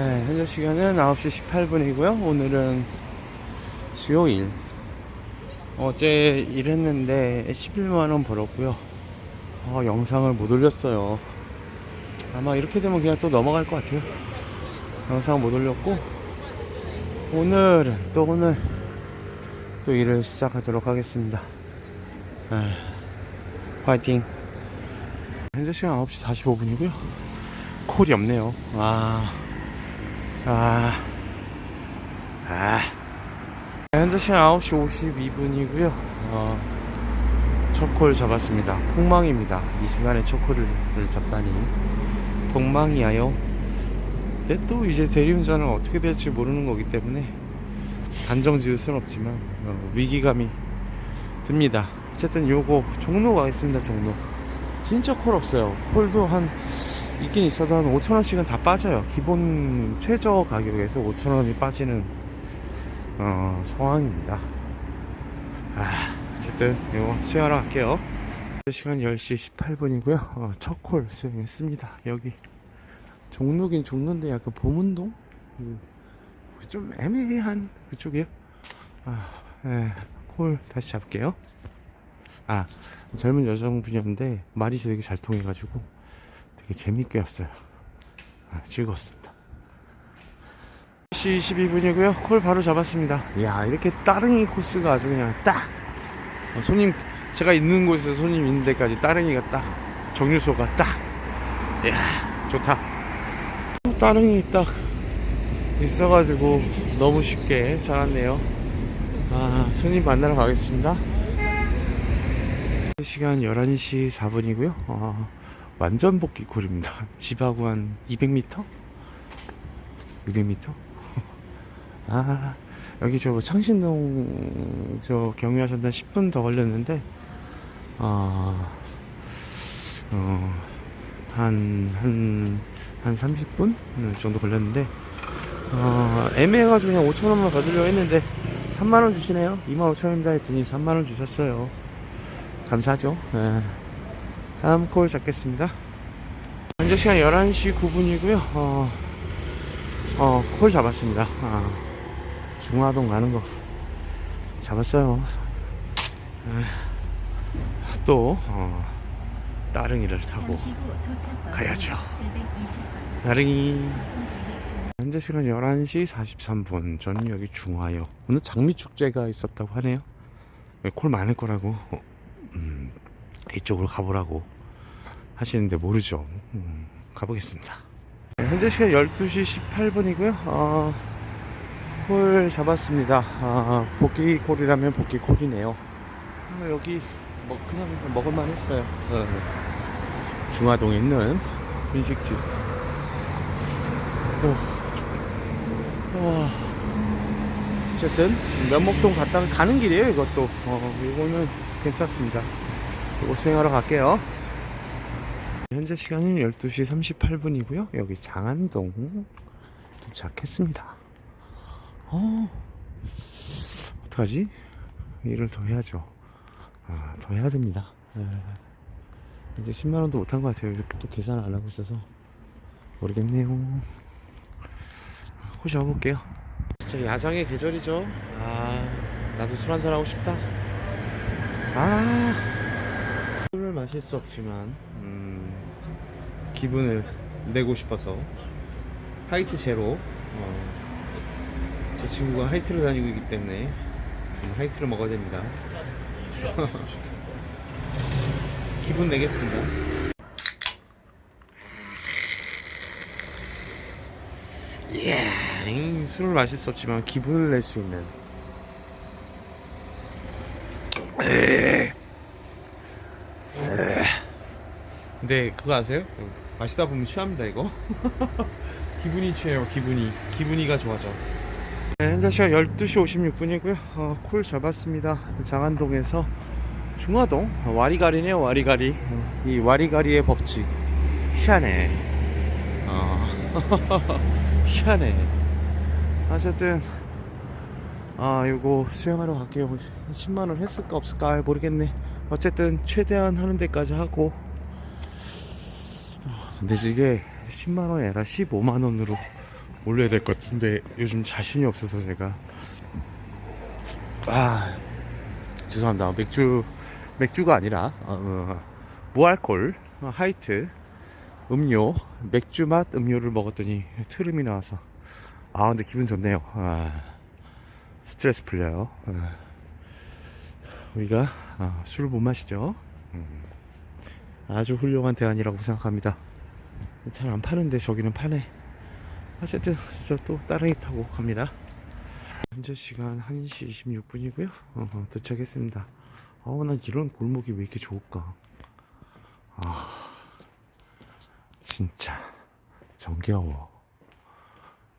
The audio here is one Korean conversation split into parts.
네, 현재 시간은 9시 18분이고요. 오늘은 수요일. 어제 일했는데 11만원 벌었고요. 어, 영상을 못 올렸어요. 아마 이렇게 되면 그냥 또 넘어갈 것 같아요. 영상 못 올렸고, 오늘은 또 오늘 또 일을 시작하도록 하겠습니다. 아, 화이팅! 현재 시간 9시 45분이고요. 콜이 없네요. 아, 아, 아. 현재 시간 9시 52분이고요. 어, 첫콜 잡았습니다. 폭망입니다. 이 시간에 첫 콜을 잡다니. 폭망이야요. 근데 또 이제 대리운전은 어떻게 될지 모르는 거기 때문에 단정 지을 수는 없지만 어, 위기감이 듭니다. 어쨌든 요거 종로 가겠습니다. 종로. 진짜 콜 없어요. 콜도 한 있긴 있어도 한 5천원씩은 다 빠져요. 기본 최저 가격에서 5천원이 빠지는 어, 상황입니다. 아, 어쨌든 이거 수행하러 갈게요. 시간 10시 18분이고요. 어, 첫콜 수행했습니다. 여기 종로긴 종로인데 약간 보문동? 음, 좀 애매한 그쪽이요. 아, 예, 콜 다시 잡게요. 아, 젊은 여성분이었는데 말이 되게 잘 통해가지고 재밌게 왔어요. 아, 즐거웠습니다. 10시 22분이고요. 콜 바로 잡았습니다. 이야, 이렇게 따릉이 코스가 아주 그냥 딱! 어, 손님, 제가 있는 곳에서 손님 있는 데까지 따릉이가 딱! 정류소가 딱! 이야, 좋다. 따릉이 딱 있어가지고 너무 쉽게 잘 왔네요. 아, 손님 만나러 가겠습니다. 시간 11시 4분이고요. 어, 완전 복귀 콜입니다. 집하고 한 200m? 600m? 아, 여기 저 창신동 저 경유하셨던 10분 더 걸렸는데, 어, 어, 한, 한, 한 30분 정도 걸렸는데, 어, 애매해가지고 그냥 5천원만 받으려고 했는데, 3만원 주시네요. 2만 5천원입니다 했더니 3만원 주셨어요. 감사하죠. 네. 다음 콜 잡겠습니다. 현재 시간 11시 9분이고요. 어, 어, 콜 잡았습니다. 아, 중화동 가는 거 잡았어요. 아, 또, 어, 따릉이를 타고 가야죠. 따릉이. 현재 시간 11시 43분. 저는 여기 중화요. 오늘 장미축제가 있었다고 하네요. 콜 많을 거라고. 이쪽으로 가보라고 하시는데 모르죠. 음, 가보겠습니다. 네, 현재 시간 12시 18분이고요. 어, 콜 잡았습니다. 아, 복귀 콜이라면 복귀 콜이네요. 아, 여기 뭐 그냥 먹을만 했어요. 어, 중화동에 있는 분식집. 오. 와. 어쨌든 면목동 갔다가 가는 길이에요 이것도 어, 이거는 괜찮습니다 이거 수행하러 갈게요. 현재 시간은 12시 38분이고요. 여기 장안동 도착했습니다. 어 어떡하지? 일을 더 해야죠. 아, 더 해야 됩니다. 예. 이제 10만원도 못한 것 같아요. 이렇게 또 계산을 안 하고 있어서. 모르겠네요. 호시 와볼게요. 진짜 야장의 계절이죠. 아, 나도 술 한잔 하고 싶다. 아, 마실 수 없지만, 음, 기분을 내고 싶어서 하이트 제로. 어, 제 친구가 하이트를 다니고 있기 때문에 음, 하이트를 먹어야 됩니다. 기분 내겠습니다. 예, 이 술을 마실 수 없지만 기분을 낼 수 있는. 에. 에. 근데 그거 아세요? 마시다 보면 취합니다 이거. 기분이 취해요 기분이. 기분이가 좋아져. 네, 현재 시간 12시 56분이고요. 어, 콜 잡았습니다. 장안동에서 중화동 어, 와리가리네요 와리가리. 어, 이 와리가리의 법칙 희한해. 어. 희한해. 어쨌든 아 이거 수영하러 갈게요. 10만 원 했을까 없을까 모르겠네. 어쨌든 최대한 하는 데까지 하고. 어, 근데 이게 10만 원이 아니라 15만 원으로 올려야 될 것 같은데 요즘 자신이 없어서 제가. 아 죄송합니다. 맥주 맥주가 아니라 어, 어, 무알콜 어, 하이트 음료 맥주 맛 음료를 먹었더니 트름이 나와서. 아 근데 기분 좋네요. 아, 스트레스 풀려요. 아, 우리가 아, 술을 못 마시죠? 음, 아주 훌륭한 대안이라고 생각합니다 잘 안 파는데 저기는 파네. 어쨌든 저 또 따릉이 타고 갑니다. 현재 시간 1시 26분이고요. 어, 도착했습니다. 어우 난 이런 골목이 왜 이렇게 좋을까? 아 진짜. 정겨워.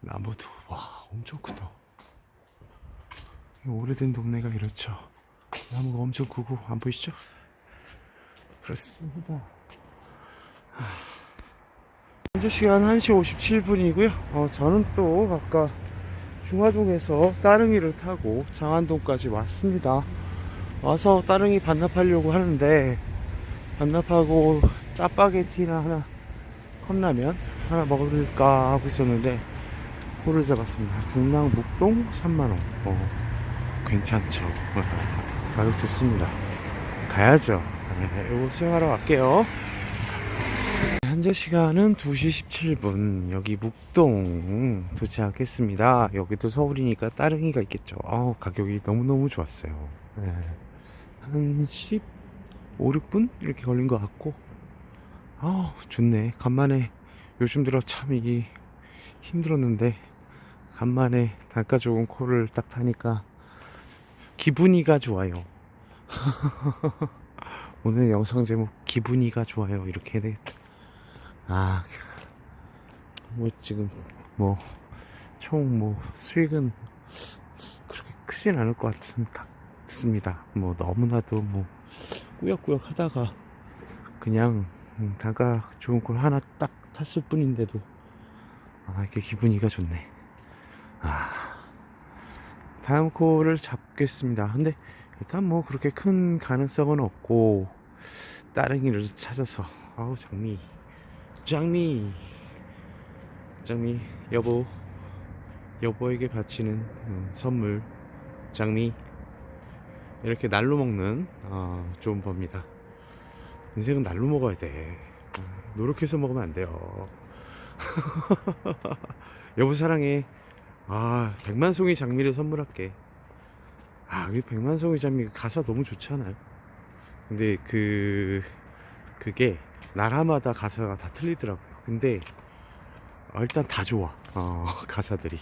나무도 와 엄청 크다. 이 오래된 동네가 이렇죠. 나무가 엄청 크고 안 보이시죠? 그렇습니다. 하, 현재 시간 1시 57분이고요 어, 저는 또 아까 중화동에서 따릉이를 타고 장안동까지 왔습니다 와서 따릉이 반납하려고 하는데 반납하고 짜파게티나 하나 컵라면 하나 먹을까 하고 있었는데 코를 잡았습니다. 중랑 묵동 3만원. 어, 괜찮죠. 가격 좋습니다. 가야죠. 네, 요거 수영하러 갈게요. 현재 시간은 2시 17분. 여기 묵동 도착했습니다. 여기도 서울이니까 따릉이가 있겠죠. 어, 가격이 너무너무 좋았어요. 네. 한 10, 5, 6분? 이렇게 걸린 것 같고. 아 좋네. 간만에 요즘 들어 참 이게 힘들었는데 간만에 단가 좋은 코를 딱 타니까 기분이가 좋아요. 오늘 영상 제목 기분이가 좋아요 이렇게 해야 되겠다. 아, 뭐 지금 뭐총뭐 수익은 그렇게 크진 않을 것 같은 같습니다. 뭐 너무나도 뭐 꾸역꾸역 하다가 그냥 음, 단가 좋은 걸 하나 딱 탔을 뿐인데도 아 이렇게 기분이가 좋네. 아 다음 코를 잡겠습니다. 근데 일단 뭐 그렇게 큰 가능성은 없고 따릉이를 찾아서 아우 장미 장미 장미 여보 여보에게 바치는 음, 선물 장미 이렇게 날로 먹는 어, 좋은 법입니다 인생은 날로 먹어야 돼. 노력해서 먹으면 안 돼요. 여보 사랑해. 아, 백만송이 장미를 선물할게. 아, 이 백만송이 장미 가사 너무 좋지 않아요? 근데 그 그게 나라마다 가사가 다 틀리더라고요. 근데 어, 일단 다 좋아. 어, 가사들이.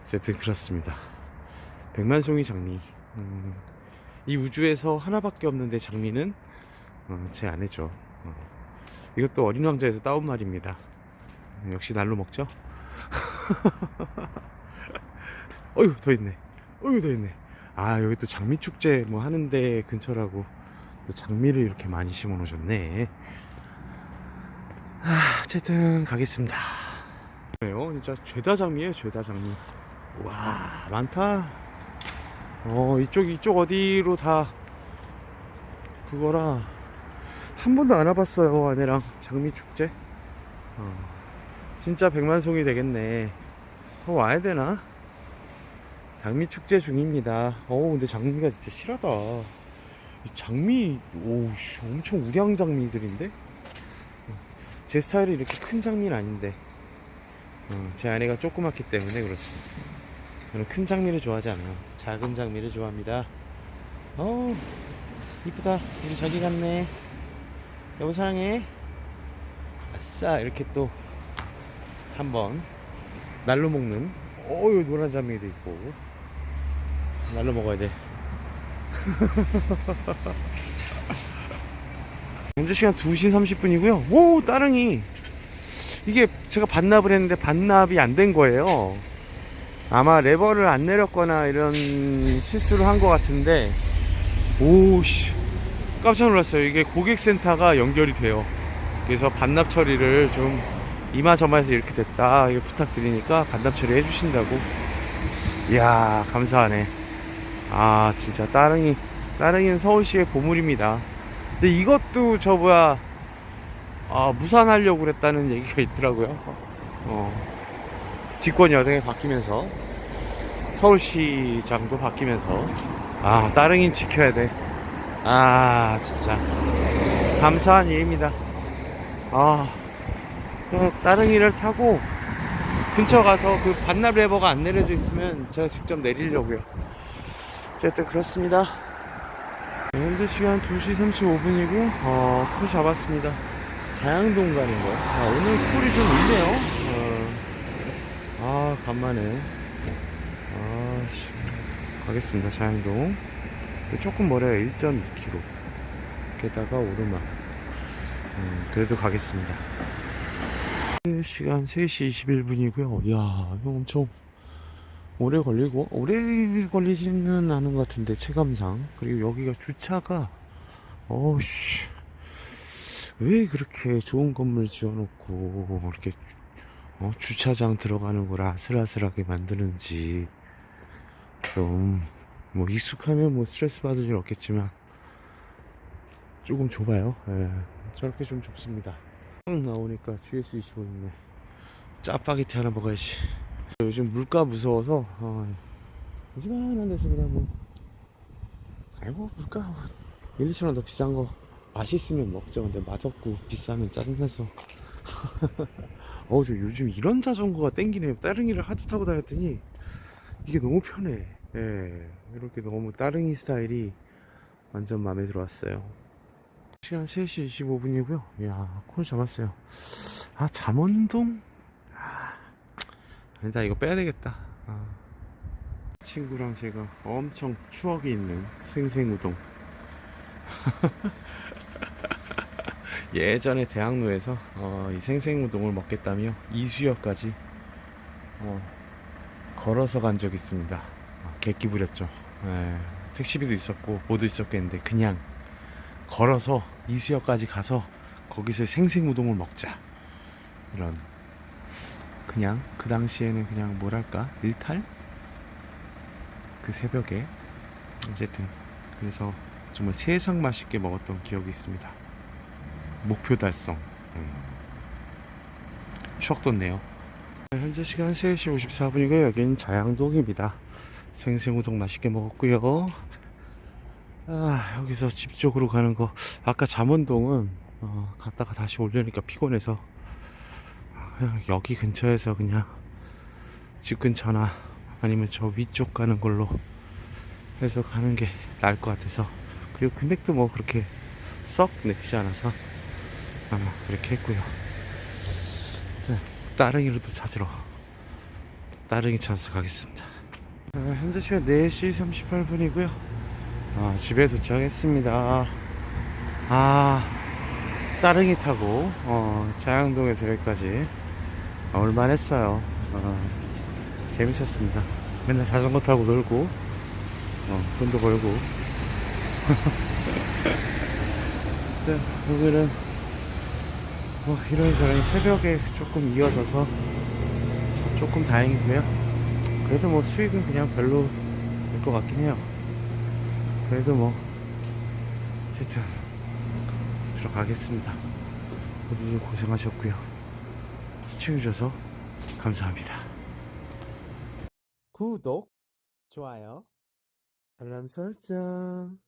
어쨌든 그렇습니다. 백만송이 장미. 음, 이 우주에서 하나밖에 없는데 장미는 어, 제 아내죠. 어. 이것도 어린 왕자에서 따온 말입니다. 역시 날로 먹죠? 어휴, 더 있네. 어휴, 더 있네. 아, 여기 또 장미 축제 뭐 하는데 근처라고 또 장미를 이렇게 많이 심어 놓으셨네. 아, 어쨌든 가겠습니다. 그래요. 진짜 죄다 장미예요, 죄다 장미. 와, 많다. 어, 이쪽, 이쪽 어디로 다 그거라 한 번도 안 와봤어요 아내랑 장미 축제 어, 진짜 백만송이 되겠네 어, 와야 되나 장미 축제 중입니다 어 근데 장미가 진짜 실하다 이 장미 오씨 엄청 우량 장미들인데? 제 스타일이 이렇게 큰 장미는 아닌데 어, 제 아내가 조그맣기 때문에 그렇습니다. 저는 큰 장미를 좋아하지 않아요. 작은 장미를 좋아합니다. 어 이쁘다. 우리 저기 갔네. 여보 사랑해. 아싸 이렇게 또 한번 날로 먹는 어유 노란 장미도 있고. 날로 먹어야 돼 현재 시간 2시 30분이고요. 오 따릉이. 이게 제가 반납을 했는데 반납이 안 된 거예요. 아마 레버를 안 내렸거나 이런 실수를 한 것 같은데. 오 씨. 깜짝 놀랐어요. 이게 고객센터가 연결이 돼요. 그래서 반납 처리를 좀 이마저마해서 이렇게 됐다. 이거 부탁드리니까 반납 처리 해 주신다고. 이야 감사하네 아 진짜 따릉이 따릉이는 서울시의 보물입니다. 근데 이것도 저 뭐야 아 무산하려고 그랬다는 얘기가 있더라고요. 어. 집권 여당이 바뀌면서 서울시장도 바뀌면서. 아 따릉이 지켜야 돼아 진짜. 감사한 일입니다. 아그 따릉이를 타고 근처 가서 그 반납 레버가 안 내려져 있으면 제가 직접 내리려고요 어쨌든 그렇습니다. 현재 시간 2시 35분이고요 어, 콜 잡았습니다. 자양동 가는 거 아, 오늘 콜이 좀 있네요. 어, 아 간만에. 아, 씨. 가겠습니다 자양동. 조금 멀어요 1.2km 게다가 오르막. 음, 그래도 가겠습니다. 시간 3시 21분이고요. 이야 이거 엄청 오래 걸리고 오래 걸리지는 않은 것 같은데 체감상 그리고 여기가 주차가 어우씨 왜 그렇게 좋은 건물 지어놓고 이렇게 어, 주차장 들어가는 걸 아슬아슬하게 만드는지 좀 뭐 익숙하면 뭐 스트레스 받을 일 없겠지만 조금 좁아요. 예, 저렇게 좀 좁습니다. 딱 나오니까 GS25 있네. 짜파게티 하나 먹어야지. 요즘 물가 무서워서 어, 이만한 데서 그냥 뭐 아이고 물가 1, 2천 원 더 비싼 거 맛있으면 먹죠. 근데 맛없고 비싸면 짜증나서. 어, 저 요즘 이런 자전거가 땡기네요. 따릉이를 하도 타고 다녔더니 이게 너무 편해. 예, 이렇게 너무 따릉이 스타일이 완전 마음에 들어왔어요. 시간 3시 25분이고요. 이야, 콜 잡았어요. 아, 잠원동? 아, 아니다, 이거 빼야 되겠다. 아. 친구랑 제가 엄청 추억이 있는 생생우동. 예전에 대학로에서 어, 이 생생우동을 먹겠다며 이수역까지 어, 걸어서 간 적이 있습니다. 어, 객기 부렸죠. 예, 택시비도 있었고 뭐도 있었겠는데 그냥 걸어서 이수역까지 가서 거기서 생생우동을 먹자 이런 그냥 그 당시에는 그냥 뭐랄까 일탈 그 새벽에 어쨌든 그래서 정말 세상 맛있게 먹었던 기억이 있습니다. 목표 달성. 음. 추억 돋네요. 현재 시간 3시 54분이고요. 여기는 자양동입니다. 생생우동 맛있게 먹었고요. 아, 여기서 집 쪽으로 가는 거. 아까 잠원동은 어, 갔다가 다시 오려니까 피곤해서 여기 근처에서 그냥 집 근처나 아니면 저 위쪽 가는 걸로 해서 가는 게 나을 것 같아서 그리고 금액도 뭐 그렇게 썩 내지 않아서 아마 그렇게 했고요. 따릉이로도 찾으러 따릉이 찾아서 가겠습니다. 아, 현재 시간 4시 38분이고요. 아, 집에 도착했습니다. 아, 따릉이 타고 어, 자양동에서 여기까지 아, 올만 했어요. 어, 재밌었습니다. 맨날 자전거 타고 놀고 어, 돈도 벌고. 일단 오늘은 뭐 이런저런 새벽에 조금 이어져서 조금 다행이고요. 그래도 뭐 수익은 그냥 별로 될것 같긴 해요. 그래도 뭐 어쨌든 들어가겠습니다. 모두들 고생하셨고요. 시청해주셔서 감사합니다. 구독, 좋아요, 알람 설정.